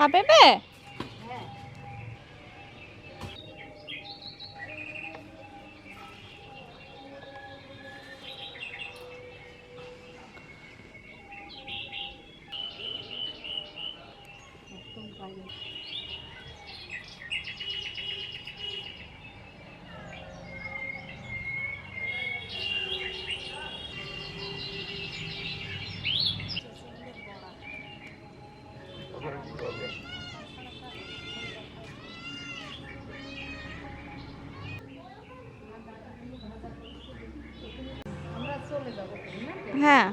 পাকা পেঁপে আমরা হ্যাঁ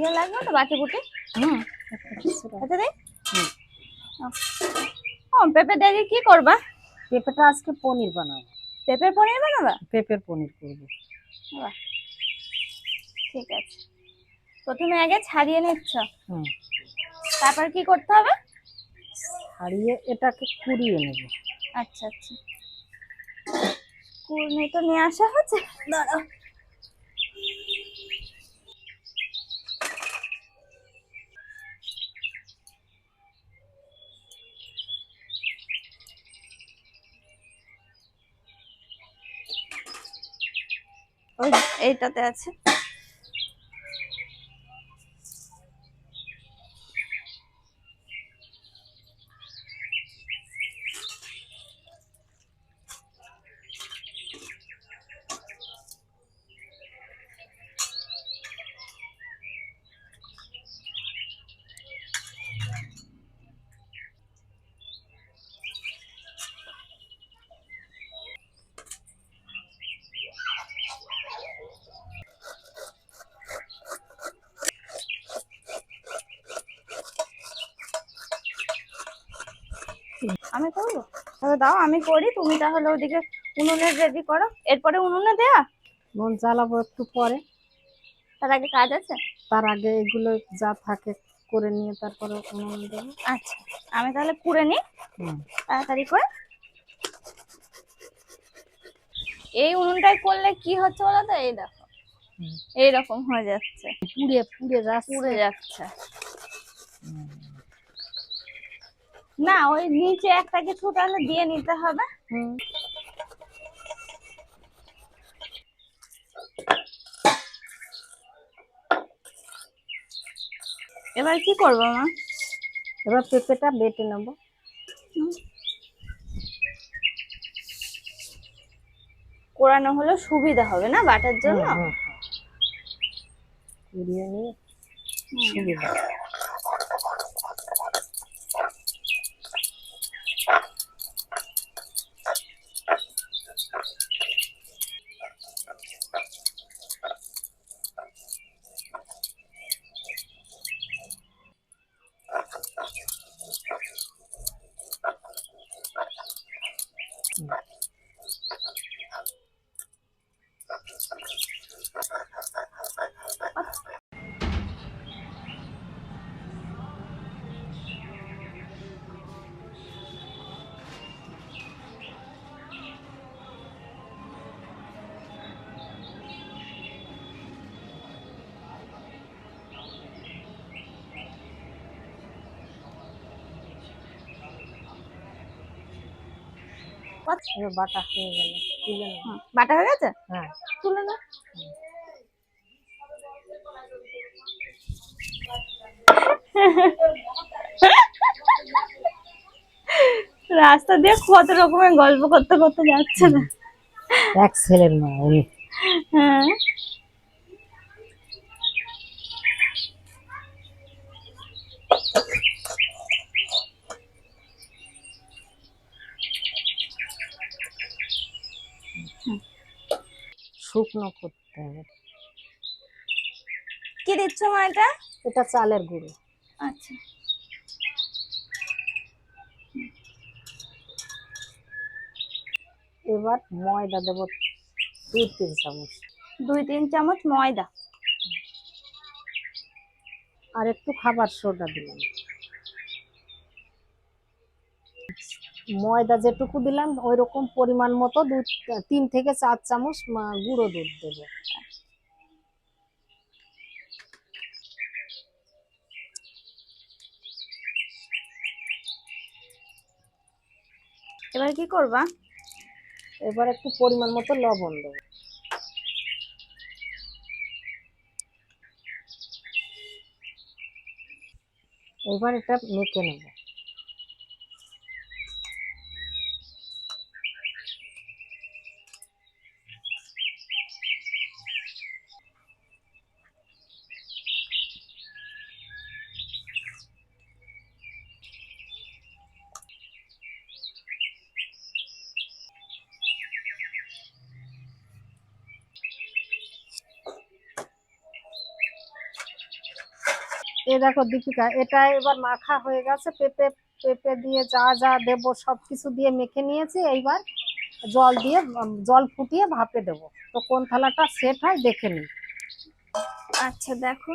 ইয়ে লাগবে তো বাটি বুটি? হুম। আচ্ছা দে। ও পেঁপে দিয়ে কি করবা? পেঁপেটা আজকে পনির বানাবো। পেঁপের পনির বানাবা? পেঁপের পনির করব। ঠিক আছে। প্রথমে আগে ছাড়িয়ে নিচ্ছ হুম। তারপর কি করতে হবে? ছাড়িয়ে এটাকে কুড়িয়ে নেব। আচ্ছা আচ্ছা। কুড়নি তো নিয়ে আসা হচ্ছে। দাঁড়াও ওই এইটাতে আছে। আমি করব? তাহলে দাও আমি করি তুমি তাহলে ওদিকে উনুনে রেডি করো। এরপরে উনুনে দেয়া? মন জ্বালাবো একটু পরে। তার আগে কাজ আছে? তার আগে এগুলো যা থাকে করে নিয়ে তারপরে উনুন দেবো। আচ্ছা আমি তাহলে কুড়ে নিই। তাড়াতাড়ি করে। এই উনুনটাই করলে কি হচ্ছে বলো তো? এই দেখো। এইরকম হয়ে যাচ্ছে। পুড়ে পুড়ে যাচ্ছে। পুড়ে যাচ্ছে। না ওই নিচে একটা কিছু তাহলে দিয়ে নিতে হবে। হুম। এবার কি করব মা? এবার পেঁপেটা বেটে নেব। কোরানো হলে সুবিধা হবে না বাটার জন্য? সুবিধা এবার বাটা হয়ে গেল তুলে নেব হুম, বাটা হয়ে গেছে? হ্যাঁ। তুলে না রাস্তা দিয়ে কত রকমের গল্প করতে করতে যাচ্ছে না। এক ছেলের মা হ্যাঁ। শুকনো করতে হবে। কি দিচ্ছ মা এটা? এটা চালের গুঁড়ো। আচ্ছা। এবার ময়দা দেবো দুই তিন চামচ। দুই তিন চামচ ময়দা। আর একটু খাবার সোডা দিলাম। ময়দা যেটুকু দিলাম ওই রকম পরিমাণ মতো দুধ তিন থেকে চার চামচ গুঁড়ো দুধ দেবো। এবার কি করবা? এবার একটু পরিমাণ মতো লবণ দেবো। এবার এটা মেখে নেব। এ দেখো দীপিকা এটা এবার মাখা হয়ে গেছে পেঁপে পেঁপে দিয়ে যা যা দেবো সব কিছু দিয়ে মেখে নিয়েছি এইবার জল দিয়ে জল ফুটিয়ে ভাপে দেবো। তো কোন থালাটা সেট হয় দেখে নিই। আচ্ছা দেখো।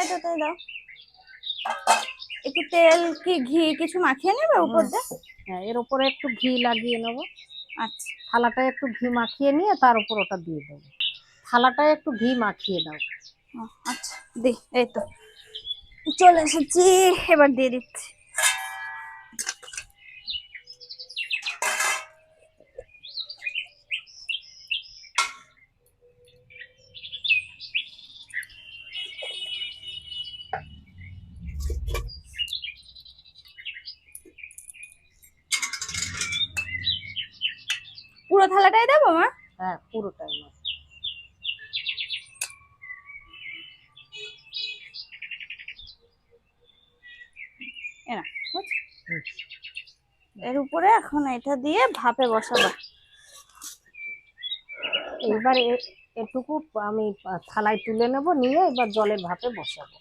এটাতে দাও। একটু তেল কি ঘি কিছু মাখিয়ে নেবে উপর দিয়ে? হ্যাঁ এর উপরে একটু ঘি লাগিয়ে নেব। আচ্ছা থালাটায় একটু ঘি মাখিয়ে নিয়ে তার উপর ওটা দিয়ে দেবো। থালাটায় একটু ঘি মাখিয়ে দাও। আচ্ছা দি এই তো। চলে এসেছি, এবার দিয়ে দিচ্ছি পুরো থালাটাই দেবো মা হ্যাঁ পুরোটাই মাখ এনা এর উপরে এখন এটা দিয়ে ভাপে বসাবা। এইবার এ- এটুকু আমি থালায় তুলে নেব, নিয়ে এবার জলের ভাপে বসাবো।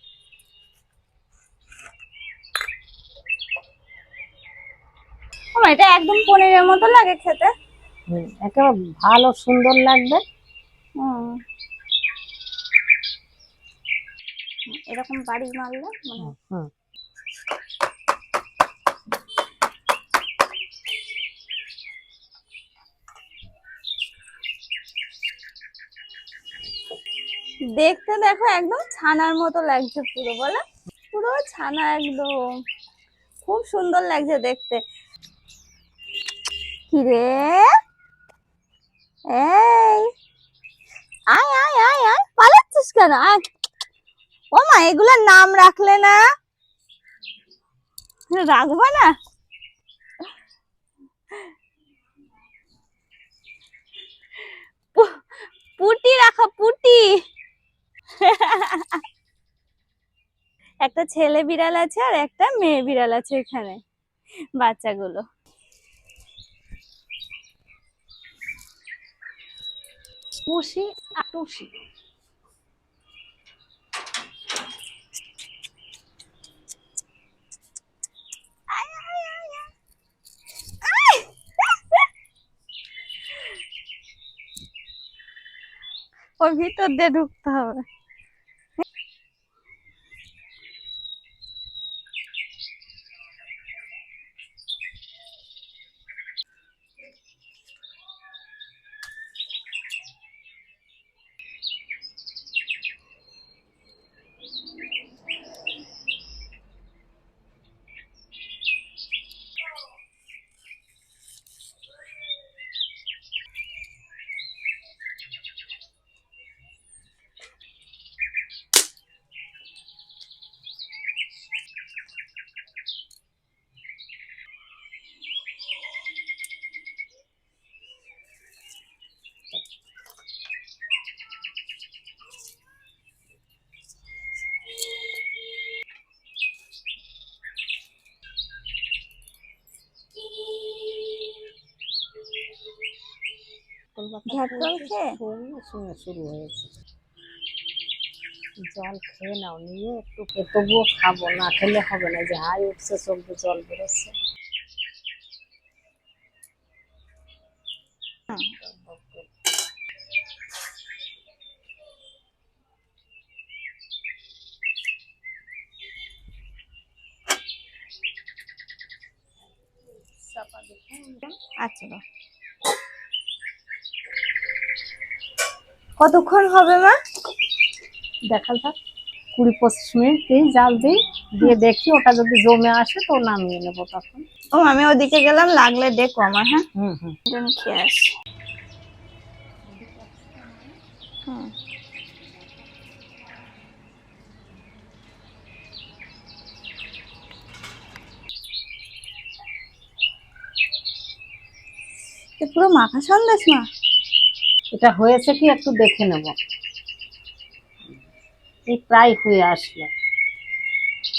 এটা একদম পনিরের মতো লাগে খেতে। একেবারে ভালো সুন্দর লাগবে। এরকম বাড়ি মারলে মানে হুম। দেখতে দেখো একদম ছানার মতো লাগছে পুরো বলো? পুরো ছানা একদম। খুব সুন্দর লাগছে দেখতে। কিরে? এই। আয় আয় আয় আয়। পালাচ্ছিস কেন? আয়। ও মা, এগুলোর নাম রাখলে না? রাখবা না? পুটি রাখা, পুটি। একটা ছেলে বিড়াল আছে আর একটা মেয়ে বিড়াল আছে এখানে, বাচ্চাগুলো। টুসি আর টুসি! ওর ভিতর দিয়ে ঢুকতে হবে শুরু হয়েছে। জল খেয়ে নাও নিয়ে একটু তবুও খাব না খেলে হবে না যে হাই উঠছে চোখ জল বেরোচ্ছে চাপা দেখে আচ্ছা বাহ। কতক্ষণ হবে মা? দেখা যাক কুড়ি পঁচিশ মিনিট দিই জাল দিই দিয়ে দেখি ওটা যদি জমে আসে তো নামিয়ে নেব তখন। ও আমি ওদিকে গেলাম লাগলে দেখো আমার হ্যাঁ? হুম হুম। খেয়ে আসি। হুম। পুরো মাখা সন্দেশ মা? এটা হয়েছে কি একটু দেখে নেব। এই প্রায় হয়ে আসলো।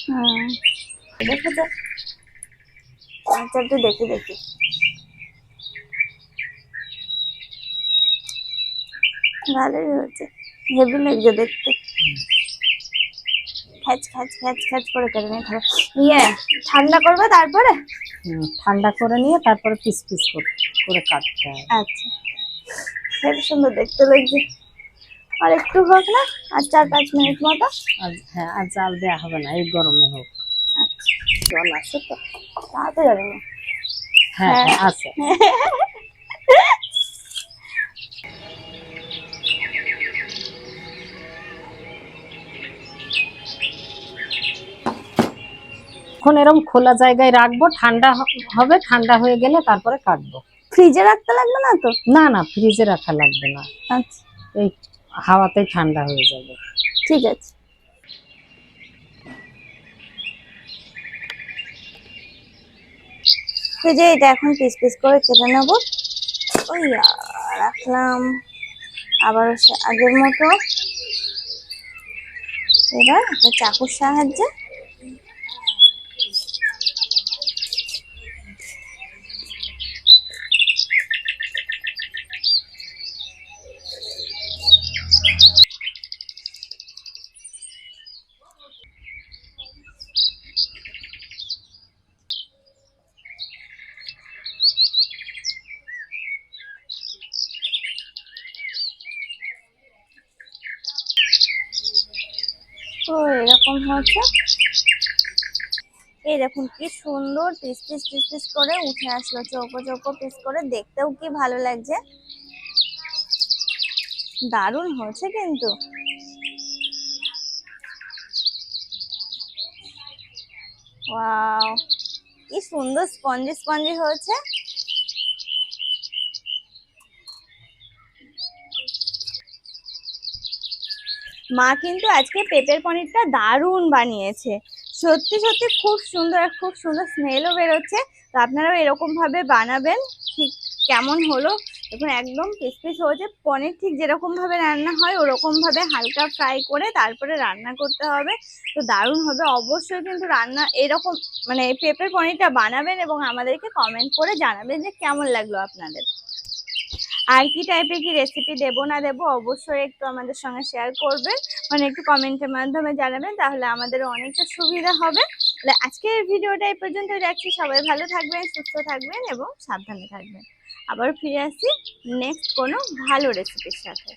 হুম দেখে যাক আচ্ছা একটু দেখি দেখি। ভালোই হয়েছে। হেভি লাগছে দেখতে। খ্যাচ খ্যাচ খ্যাচ খ্যাচ করে কেটে নিয়ে খাব। ইয়ে ঠান্ডা করবে তারপরে? ঠান্ডা করে নিয়ে তারপরে পিস পিস করে করে কাটতে হবে আচ্ছা। হেবি সুন্দর দেখতে লাগছে। আর একটু হোক না আর চার পাঁচ মিনিট মতো। হ্যাঁ আর জাল দেওয়া হবে না এই গরমে হোক। আচ্ছা জল আছে তো তা তো জানি না? হ্যাঁ হ্যাঁ। হ্যাঁ আছে। এখন এরকম খোলা জায়গায় রাখব ঠান্ডা হবে ঠান্ডা হয়ে গেলে তারপরে কাটবো। ফ্রিজে রাখতে লাগবে না তো? না না ফ্রিজে রাখা লাগবে না। আচ্ছা। এই হাওয়াতেই ঠান্ডা হয়ে যাবে। ঠিক আছে। যে এটা এখন পিস পিস করে কেটে নেব। ওই রাখলাম। আবার আগের মতো। এবার একটা চাকুর সাহায্যে তো এরকম হচ্ছে। এই দেখুন, কি সুন্দর পিস পিস পিস পিস করে উঠে আসলো, চৌকো চৌকো পিস করে। দেখতেও কি ভালো লাগছে। দারুণ হয়েছে কিন্তু। কি সুন্দর স্পঞ্জি স্পঞ্জি হয়েছে। মা কিন্তু আজকে পেঁপের পনিরটা দারুণ বানিয়েছে। সত্যি সত্যি খুব সুন্দর আর খুব সুন্দর স্মেলও বেরোচ্ছে। তো আপনারাও এরকমভাবে বানাবেন। ঠিক কেমন হলো? দেখুন, একদম পিস পিস হয়েছে। পনির ঠিক যেরকমভাবে রান্না হয় ওরকমভাবে হালকা ফ্রাই করে তারপরে রান্না করতে হবে। তো দারুণ হবে। অবশ্যই কিন্তু রান্না এরকম মানে পেঁপের পনিরটা বানাবেন এবং আমাদেরকে কমেন্ট করে জানাবেন যে কেমন লাগল আপনাদের। আর কি টাইপের কি রেসিপি দেব না দেব অবশ্যই একটু আমাদের সঙ্গে শেয়ার করবেন মানে একটু কমেন্টের মাধ্যমে জানাবেন, তাহলে আমাদের অনেকটা সুবিধা হবে। তাহলে আজকের ভিডিওটা এই পর্যন্ত রাখছি। সবাই ভালো থাকবেন, সুস্থ থাকবেন এবং সাবধানে থাকবেন। আবার ফিরে আসি নেক্সট কোনো ভালো রেসিপির সাথে।